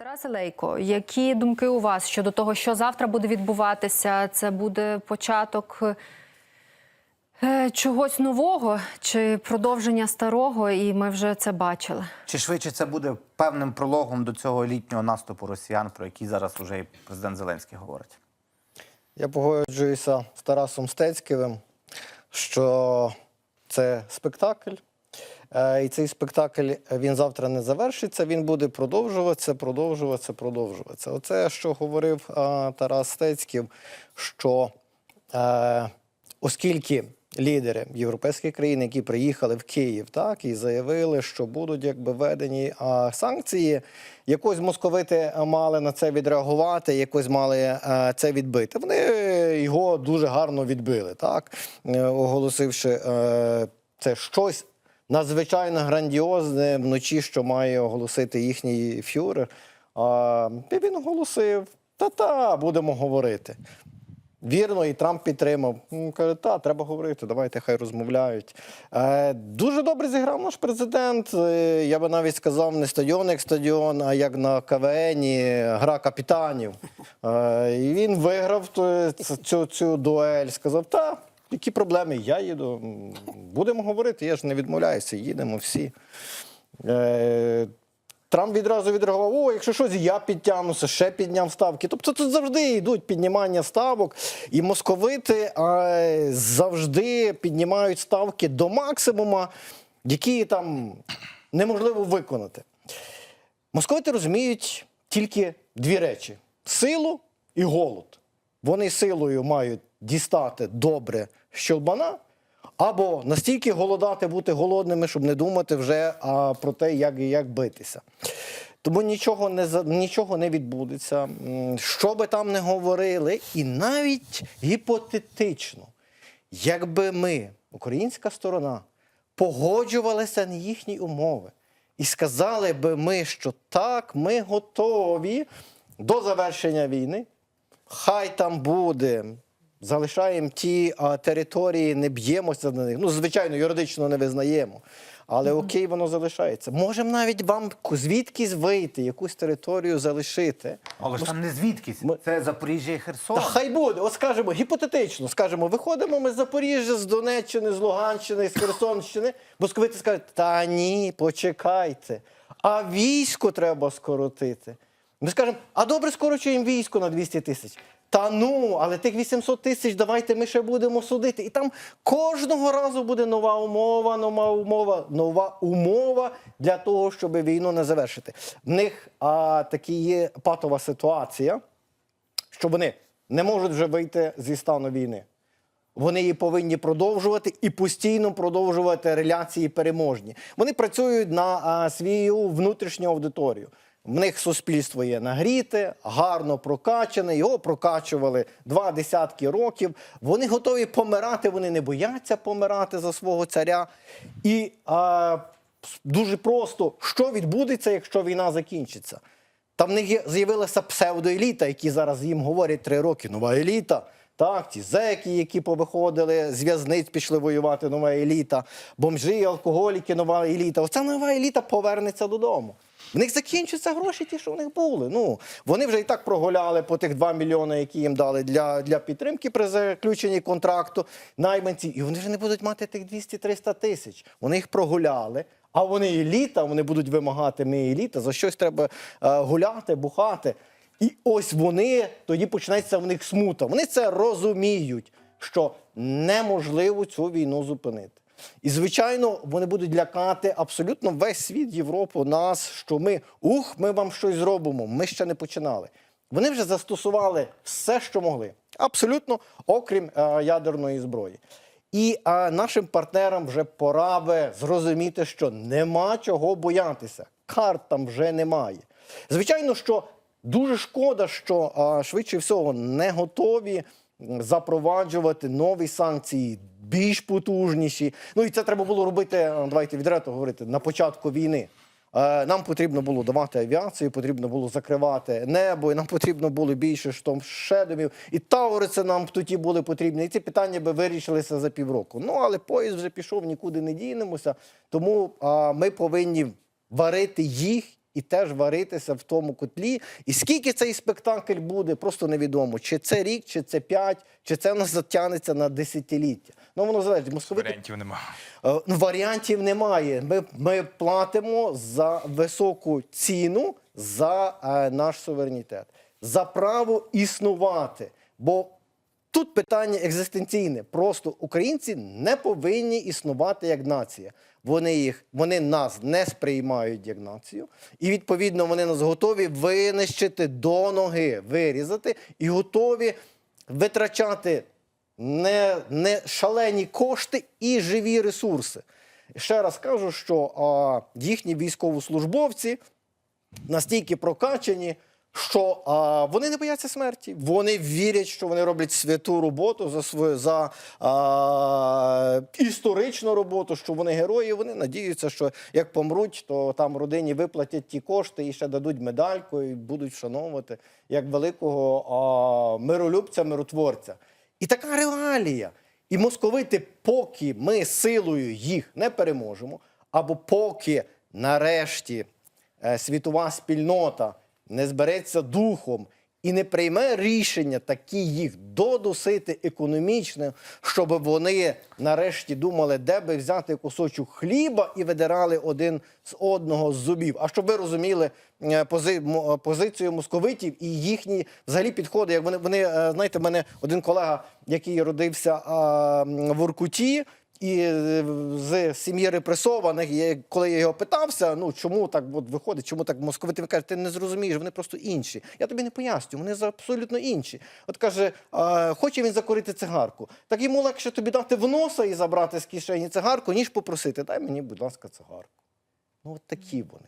Тарасе Лейко, які думки у вас щодо того, що завтра буде відбуватися? Це буде початок е, чогось нового чи продовження старого, і ми вже це бачили. Чи швидше це буде певним прологом до цього літнього наступу росіян, про який зараз уже і президент Зеленський говорить? Я погоджуюся з Тарасом Стецьківим, що це спектакль. Е, І цей спектакль е, він завтра не завершиться, він буде продовжуватися, продовжуватися, продовжуватися. Оце, що говорив е, Тарас Стецьків, що оскільки лідери європейських країн, які приїхали в Київ, так і заявили, що будуть якби введені санкції, якось московити мали на це відреагувати, якось мали це відбити. Вони його дуже гарно відбили, так оголосивши це щось надзвичайно грандіозне вночі, що має оголосити їхній фюрер. А він оголосив: та-та, будемо говорити. Вірно, і Трамп підтримав. Каже, та, треба говорити, давайте хай розмовляють. Е, дуже добре зіграв наш президент. Е, я би навіть сказав, не стадіон як стадіон, а як на КВНі гра капітанів. Е, і він виграв ту- цю, цю дуель. Сказав, та, які проблеми? Я їду. Будемо говорити, я ж не відмовляюся, їдемо всі. Е, Трамп відразу відреагував: о, якщо щось, я підтягнуся, ще підняв ставки. Тобто тут завжди йдуть піднімання ставок, і московити е, завжди піднімають ставки до максимума, які там неможливо виконати. Московити розуміють тільки дві речі: силу і голод. Вони силою мають дістати добре щелбана, або настільки голодати, бути голодними, щоб не думати вже а, про те, як, як битися. Тому нічого не нічого не відбудеться. Що би там не говорили, і навіть гіпотетично, якби ми, українська сторона, погоджувалися на їхні умови і сказали би ми, що так, ми готові до завершення війни, хай там буде. Залишаємо ті а, території, не б'ємося на них. Ну, звичайно, юридично не визнаємо. Але окей, воно залишається. Можемо навіть вам звідкись вийти, якусь територію залишити. Але ж там не звідкись. Ми- Це Запоріжжя і Херсон. Та хай буде. От скажемо, гіпотетично, скажемо, виходимо ми з Запоріжжя, з Донеччини, з Луганщини, з Херсонщини. Московити скажуть, та ні, почекайте. А військо треба скоротити. Ми скажемо, а добре скорочуємо військо на 200 тисяч. Та ну, але тих 800 тисяч давайте ми ще будемо судити. І там кожного разу буде нова умова, нова умова, нова умова для того, щоб війну не завершити. В них а, такі є патова ситуація що вони не можуть вже вийти зі стану війни. Вони її повинні продовжувати і постійно продовжувати реляції переможні. Вони працюють на а, свою внутрішню аудиторію. В них суспільство є нагріте, гарно прокачане. Його прокачували два десятки років. Вони готові помирати, вони не бояться помирати за свого царя. І а, дуже просто, що відбудеться, якщо війна закінчиться? Там в них з'явилася псевдоеліта, які зараз їм говорять три роки. Нова еліта. Так, ті зеки, які повиходили з в'язниць, пішли воювати, нова еліта, бомжі, алкоголіки, нова еліта. Оця нова еліта повернеться додому. В них закінчаться гроші, ті, що в них були. Ну, вони вже і так прогуляли по тих 2 мільйони, які їм дали для, для підтримки при заключенні контракту найманці, і вони вже не будуть мати тих 200-300 тисяч. Вони їх прогуляли. А вони еліта, вони будуть вимагати ми еліта, за щось треба е, гуляти, бухати. І ось вони тоді почнеться в них смута. Вони це розуміють, що неможливо цю війну зупинити. І, звичайно, вони будуть лякати абсолютно весь світ, Європу, нас, що ми ух, ми вам щось зробимо. Ми ще не починали. Вони вже застосували все, що могли, абсолютно, окрім е, ядерної зброї. І а, нашим партнерам вже пора би зрозуміти, що нема чого боятися. Карт там вже немає. Звичайно, що дуже шкода, що а, швидше всього не готові запроваджувати нові санкції, більш потужніші. Ну і це треба було робити, давайте відверто говорити, на початку війни. Е, Нам потрібно було давати авіацію, потрібно було закривати небо, і нам потрібно було більше штом шедомів. І Тауриці нам тоді були потрібні. І ці питання би вирішилися за півроку. Ну але поїзд вже пішов, нікуди не дінемося. Тому а, ми повинні варити їх і теж варитися в тому котлі. І скільки цей спектакль буде, просто невідомо. Чи це рік, чи це п'ять, чи це в нас затягнеться на десятиліття. Ну воно залежить. Московити Варіантів немає. Е, ну, Варіантів немає. Ми, ми платимо за високу ціну за е, наш суверенітет, за право існувати. Бо тут питання екзистенційне. Просто українці не повинні існувати як нація. Вони їх, вони нас не сприймають як націю, і відповідно вони нас готові винищити до ноги, вирізати і готові витрачати не, не шалені кошти і живі ресурси. Ще раз кажу, що а, їхні військовослужбовці настільки прокачані, що а, вони не бояться смерті. Вони вірять, що вони роблять святу роботу за свою за а, історичну роботу, що вони герої. Вони надіються, що як помруть, то там родині виплатять ті кошти і ще дадуть медальку, і будуть вшановувати як великого а, миролюбця, миротворця. І така реалія. І московити, поки ми силою їх не переможемо, або поки нарешті е, світова спільнота не збереться духом і не прийме рішення такі їх додусити економічно, щоб вони нарешті думали, де би взяти кусочок хліба і видирали один з одного з зубів. А щоб ви розуміли е, пози, позицію московитів і їхні взагалі підходи, як вони вони е, знаєте, в мене один колега, який родився а, в Оркуті. І е, з сім'ї репресованих, коли я його питався, ну чому так от виходить, чому так московити? Він каже, ти не зрозумієш, вони просто інші. Я тобі не поясню, вони абсолютно інші. От каже, а, хоче він закурити цигарку. Так йому легше тобі дати в носа і забрати з кишені цигарку, ніж попросити. Дай мені, будь ласка, цигарку. Ну, от такі вони.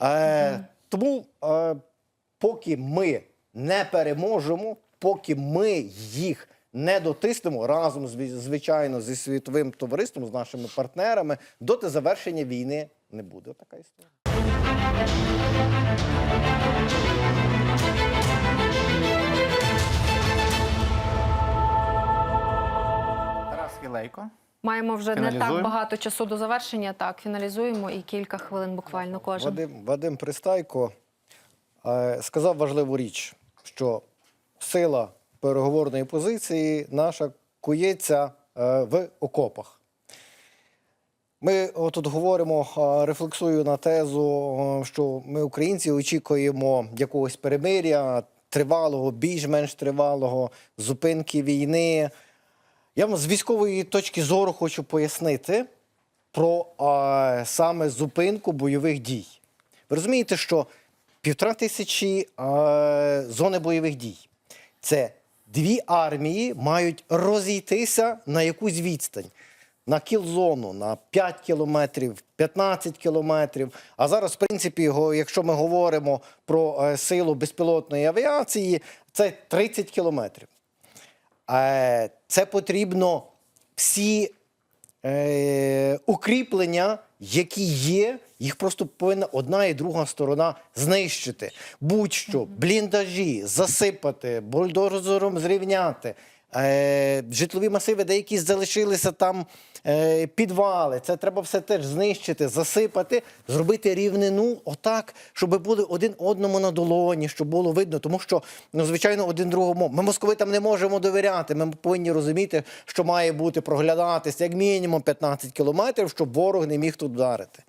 Е, тому, е, поки ми не переможемо, поки ми їх не дотиснемо разом, звичайно, зі світовим товариством, з нашими партнерами, доти завершення війни не буде. Така історія. Тарас Вілейко. Маємо вже не так багато часу до завершення. Так, фіналізуємо і кілька хвилин буквально кожен. Вадим, Вадим Пристайко е, сказав важливу річ, що сила переговорної позиції наша кується е, в окопах. Ми тут говоримо, е, рефлексую на тезу, е, що ми, українці, очікуємо якогось перемиря, тривалого, більш-менш тривалого, зупинки війни. Я вам з військової точки зору хочу пояснити про е, саме зупинку бойових дій. Ви розумієте, що півтора тисячі е, зони бойових дій це дві армії мають розійтися на якусь відстань. На кілзону, на 5 кілометрів, 15 кілометрів. А зараз, в принципі, якщо ми говоримо про е, силу безпілотної авіації, це 30 кілометрів. Е, Це потрібно всі е, укріплення, які є, їх просто повинна одна і друга сторона знищити. Будь-що, бліндажі, засипати, бульдозером зрівняти. Е, житлові масиви, деякі залишилися там е, підвали. Це треба все теж знищити, засипати, зробити рівнину отак, щоб були один одному на долоні, щоб було видно. Тому що, ну, звичайно, один другому. Ми московитам не можемо довіряти. Ми повинні розуміти, що має бути проглядатися як мінімум 15 кілометрів, щоб ворог не міг тут вдарити.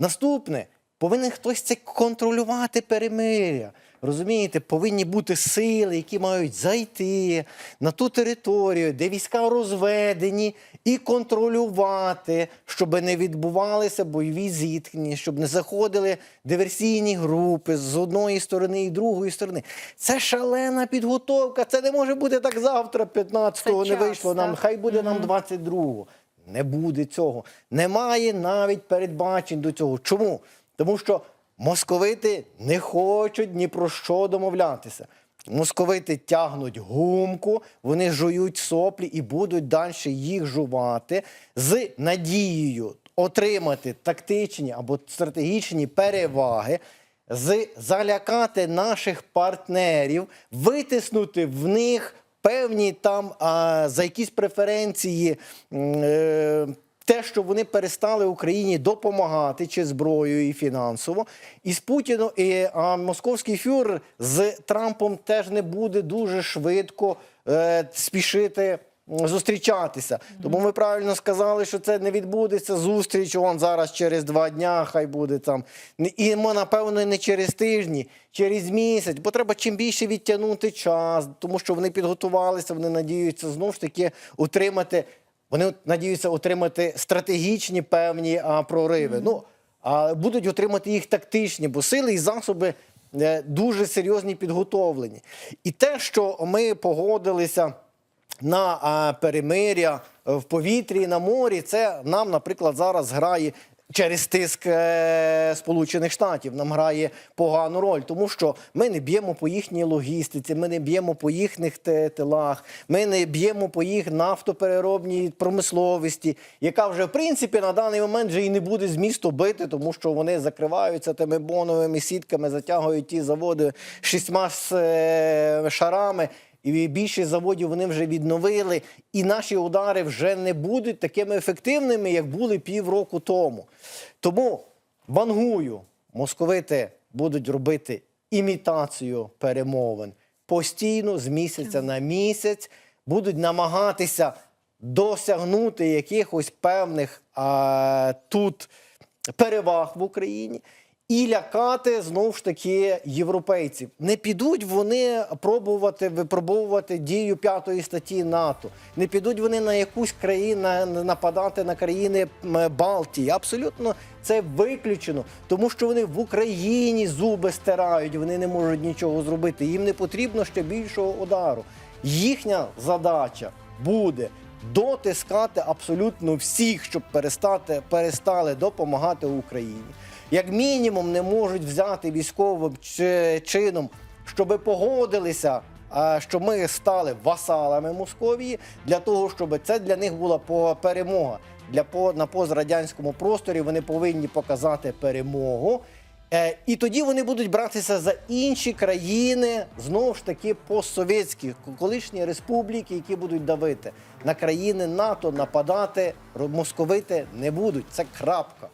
Наступне, повинен хтось це контролювати перемиря. Розумієте, повинні бути сили, які мають зайти на ту територію, де війська розведені, і контролювати, щоб не відбувалися бойові зіткнення, щоб не заходили диверсійні групи з одної сторони і другої сторони. Це шалена підготовка. Це не може бути так завтра, 15-го не вийшло нам. Хай буде нам 22-го. Не буде цього. Немає навіть передбачень до цього. Чому? Тому що московити не хочуть ні про що домовлятися. Московити тягнуть гумку, вони жують соплі і будуть далі їх жувати з надією отримати тактичні або стратегічні переваги, з залякати наших партнерів, витиснути в них певні там а, за якісь преференції е, те, що вони перестали Україні допомагати чи зброєю і фінансово, і з Путіном, і а, московський фюрер з Трампом теж не буде дуже швидко е, спішити. Зустрічатися, тому ми правильно сказали, що це не відбудеться зустріч. Он зараз через два дня, хай буде там. І ми, напевно, не через тижні, через місяць, бо треба чим більше відтягнути час, тому що вони підготувалися, вони надіються знову ж таки отримати. Вони надіються отримати стратегічні певні а, прориви. Ну а будуть отримати їх тактичні, бо сили і засоби е, дуже серйозні підготовлені. І те, що ми погодилися на перемиря в повітрі і на морі, це нам, наприклад, зараз грає. Через тиск е, Сполучених Штатів нам грає погану роль, тому що ми не б'ємо по їхній логістиці, ми не б'ємо по їхніх тилах, ми не б'ємо по їх нафтопереробній промисловості, яка вже в принципі на даний момент вже і не буде змісту бити, тому що вони закриваються тими боновими сітками, затягують ті заводи шістьма е, шарами. І більшість заводів вони вже відновили, і наші удари вже не будуть такими ефективними, як були півроку тому. Тому вангую, московити будуть робити імітацію перемовин постійно з місяця на місяць, будуть намагатися досягнути якихось певних а, тут переваг в Україні. І лякати знову ж таки європейців. Не підуть вони пробувати випробовувати дію п'ятої статті НАТО. Не підуть вони на якусь країну на- нападати на країни Балтії. Абсолютно це виключено, тому що вони в Україні зуби стирають, вони не можуть нічого зробити. Їм не потрібно ще більшого удару. Їхня задача буде дотискати абсолютно всіх, щоб перестати перестали допомагати Україні. Як мінімум, не можуть взяти військовим чином, щоб погодилися, що ми стали васалами Московії, для того, щоб це для них була перемога. Для по на пострадянському просторі вони повинні показати перемогу. Е, і тоді вони будуть братися за інші країни, знову ж таки постсовєтські, колишні республіки, які будуть давити на країни НАТО, нападати, московити не будуть. Це крапка.